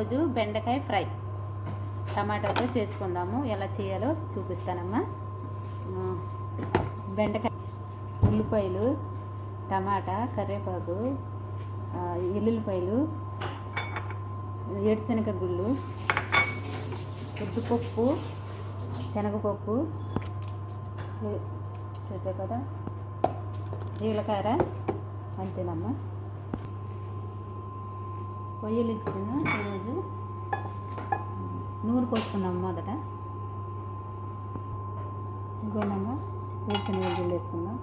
రోజు బెండకాయ ఫ్రై. టమాటాతో చేసుకుందాము. ఎలా చేయాలో చూపిస్తానమ్మా. బెండకాయ ఉల్లిపాయలు టమాటా కరివేపాకు ఎల్లుల్లిపాయలు ఏడుశనగ గుళ్ళు ఉద్దుపప్పు శనగపప్పు ఏ- చూసా కదా? జీలకర్ర అంతేనమ్మా. పొయ్యిలు ఇచ్చిన ఈరోజు. నూనె పోసుకున్నాం మొదట. ఇంకోనమ్మా వేసిన వెల్లుల్లి వేసుకుందాం.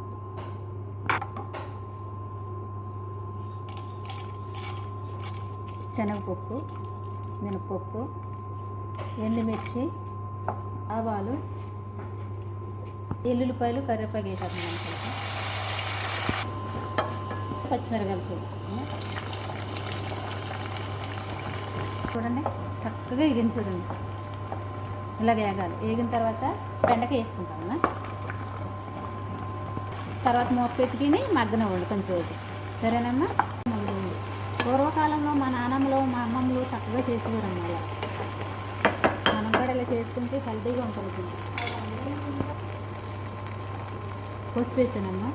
శనగపప్పు మినపప్పు ఎండుమిర్చి ఆవాలు ఎల్లుల్లిపాయలు కరివేపాకు వేసేస్తున్నాం పచ్చిమిరకాయలు చూడండి చూడండి. చక్కగా ఎగిన చూడండి. ఇలాగ వేగాలి వేగిన తర్వాత బెండకాయ వేసుకుంటామన్నా తర్వాత మూత పెట్టుకుని మగ్గనివ్వండి కొంచెం రోజు. సరేనమ్మా? పూర్వకాలంలో మా నాన్నమ్మలు మా అమ్మమ్మలు చక్కగా చేసేవారమ్మ అలా మనం కూడా ఇలా చేసుకుంటే హెల్తీగా ఉంటుంది పసుపు వేసానమ్మా.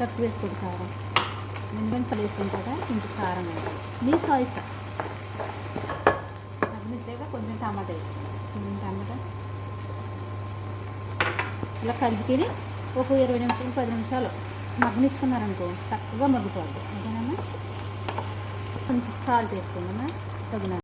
తక్కువ వేసుకోండి కారం. ఎందుకంటే వేసుకుని కదా కొంచెం కారం ఉంటుంది మీ చాయిస్ మగ్గిచ్చాక కొంచెం టమాటా వేసుకుంటాం కొంచెం టమాటా. ఇలా కలిపికి ఒక ఇరవై నిమిషాలు పది నిమిషాలు మగ్గనిచ్చుకున్నారనుకో చక్కగా మగ్గుతుంది. ఓకేనమ్మా కొంచెం సాల్ట్ అమ్మా. తగిన